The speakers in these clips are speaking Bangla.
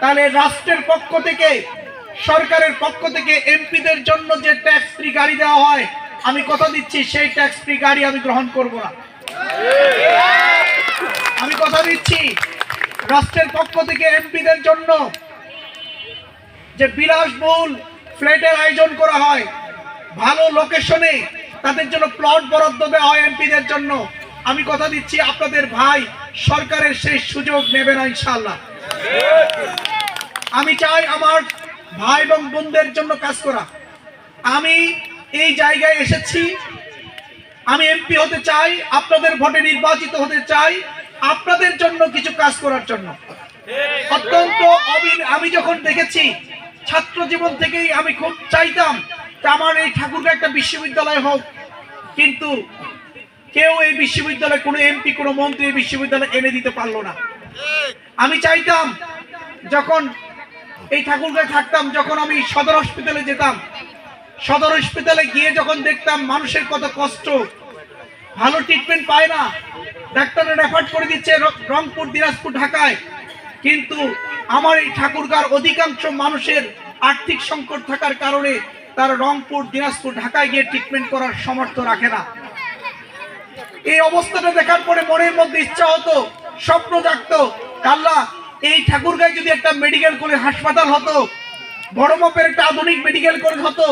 তাহলে রাষ্ট্রের পক্ষ থেকে, সরকারের পক্ষ থেকে এমপিদের জন্য যে ট্যাক্স ফ্রি গাড়ি দেওয়া হয়, আমি কথা দিচ্ছি, সেই ট্যাক্স ফ্রি গাড়ি আমি গ্রহণ করব না। আমি কথা দিচ্ছি, রাষ্ট্রের পক্ষ থেকে এমপিদের জন্য যে বিলাসবহুল ফ্ল্যাটের আয়োজন করা হয়, ভালো লোকেশনে তাদের জন্য প্লট বরাদ্দ দেওয়া হয় এমপিদের জন্য, আমি কথা দিচ্ছি, আপনাদের ভাই সরকারের সেই সুযোগ নেবে না ইনশাল্লাহ আমি চাই আমার ভাই এবং বোনদের জন্য কাজ করা। আমি এই জায়গায় এসেছি। আমি এমপি হতে চাই, আপনাদের ভোটে নির্বাচিত হতে চাই, আপনাদের জন্য কিছু কাজ করার জন্য। অত্যন্ত আমি যখন দেখেছি, ছাত্র জীবন থেকেই আমি খুব চাইতাম আমার এই ঠাকুরকে একটা বিশ্ববিদ্যালয় হোক। কিন্তু কেউ এই বিশ্ববিদ্যালয়ে কোনো এমপি, কোনো মন্ত্রী বিশ্ববিদ্যালয়ে এনে দিতে পারল না। আমি চাইতাম যখন এই ঠাকুরগাঁয় থাকতাম যখন আমি সদর হসপিটালে যেতাম। সদর হসপিটালে গিয়ে যখন দেখতাম মানুষের কত কষ্ট। ভালো ট্রিটমেন্ট পায় না। ডাক্তাররা রেফার করে দিচ্ছে রংপুর, দিনাজপুর, ঢাকায়। কিন্তু আমার এই ঠাকুরগার অধিকাংশ মানুষের আর্থিক সংকট থাকার কারণে তারা রংপুর, দিনাজপুর, ঢাকায় গিয়ে ট্রিটমেন্ট করার সমর্থ রাখে না। এই অবস্থাটা দেখার পরে মনের মধ্যে ইচ্ছা হতো, স্বপ্ন জাগতো, কাল্লা এই ঠাকুরগাঁয় যদি একটা মেডিকেল কলেজ হাসপাতাল হতো, বড় মাপের একটা আধুনিক মেডিকেল কলেজ হতো,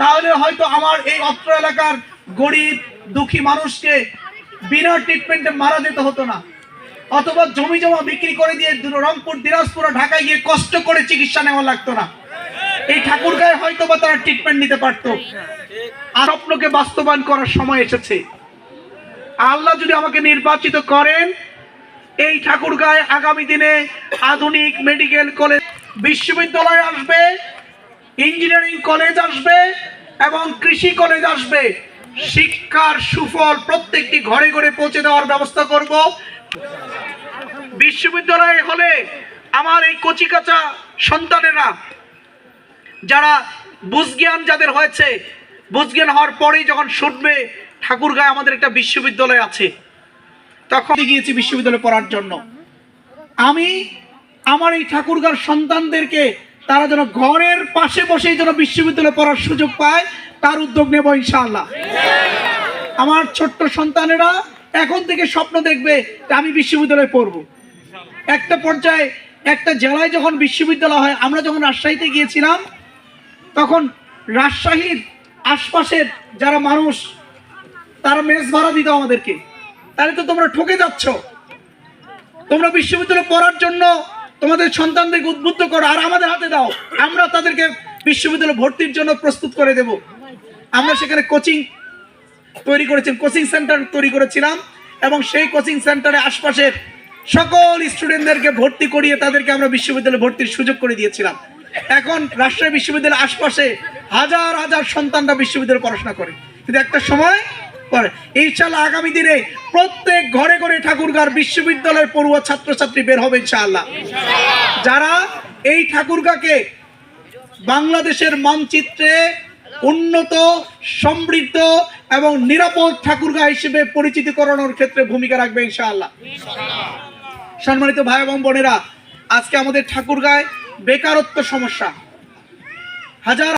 তাহলে হয়তো আমার এই অত্র এলাকার গরিব, দুঃখী মানুষকে বিনা ট্রিটমেন্টে মারা যেতে হতো না। অথবা জমি জমা বিক্রি করে দিয়ে রংপুর, দিনাজপুর ঢাকায় গিয়ে কষ্ট করে চিকিৎসা নেওয়া লাগতো না। এই ঠাকুরগাঁয় হয়তো বা তারা ট্রিটমেন্ট নিতে পারতো। স্বপ্নকে বাস্তবায়ন করার সময় এসেছে। আল্লাহ যদি আমাকে নির্বাচিত করেন এই ঠাকুরগাঁয় আগামী দিনে আধুনিক মেডিকেল কলেজ বিশ্ববিদ্যালয় আসবে, ইঞ্জিনিয়ারিং কলেজ আসবে এবং কৃষি কলেজ আসবে। শিক্ষার সুফল প্রত্যেকটি ঘরে ঘরে পৌঁছে দেওয়ার ব্যবস্থা করব। বিশ্ববিদ্যালয় হলে আমার এই কচিকাচা সন্তানেরা, যারা বুঝজ্ঞান যাদের হয়েছে, বুঝজ্ঞান হওয়ার পরেই যখন শুনবে ঠাকুরগাঁয় আমাদের একটা বিশ্ববিদ্যালয় আছে। তখন গিয়েছি বিশ্ববিদ্যালয়ে পড়ার জন্য। আমি আমার এই ঠাকুরগাঁর সন্তানদেরকে, তারা যেন ঘরের পাশে বসেই যেন বিশ্ববিদ্যালয়ে পড়ার সুযোগ পায়, তার উদ্যোগ নেব ইনশাআল্লাহ। আমার ছোট্ট সন্তানেরা এখন থেকে স্বপ্ন দেখবে যে আমি বিশ্ববিদ্যালয়ে পড়ব। একটা পর্যায়ে একটা জেলায় যখন বিশ্ববিদ্যালয় হয়, আমরা যখন রাজশাহীতে গিয়েছিলাম, তখন রাজশাহীর আশপাশের যারা মানুষ, তারা মেস ভাড়া দিত আমাদেরকে। তাহলে তো তোমরা ঠকে যাচ্ছ। তোমরা বিশ্ববিদ্যালয়ে পড়ার জন্য তোমাদের সন্তানদেরকে উদ্বুদ্ধ করো আর আমাদের হাতে দাও। আমরা তাদেরকে বিশ্ববিদ্যালয়ে ভর্তির জন্য প্রস্তুত করে দেব। আমরা সেখানে কোচিং তৈরি করেছি, কোচিং সেন্টার তৈরি করেছিলাম এবং সেই কোচিং সেন্টারে আশপাশের সকল স্টুডেন্টদেরকে ভর্তি করিয়ে তাদেরকে আমরা বিশ্ববিদ্যালয়ে ভর্তির সুযোগ করে দিয়েছিলাম। এখন রাষ্ট্রীয় বিশ্ববিদ্যালয়ের আশপাশে হাজার হাজার সন্তানরা বিশ্ববিদ্যালয়ে পড়াশোনা করে। কিন্তু একটা সময় পরে। ইনশাআল্লাহ আগামী দিনে প্রত্যেক ঘরে ঘরে ঠাকুরগাঁর বিশ্ববিদ্যালয়ের পড়ুয়া ছাত্রছাত্রী বের হবে ইনশাআল্লাহ। যারা এই ঠাকুরগাঁকে বাংলাদেশের মানচিত্রে উন্নত, সমৃদ্ধ এবং নিরাপদ ঠাকুরগা হিসেবে পরিচিতি করানোর ক্ষেত্রে ভূমিকা রাখবে ইনশাআল্লাহ। সম্মানিত ভাই এবং বোনেরা, আজকে আমাদের ঠাকুরগাঁয় বেকারত্ব সমস্যা। হাজার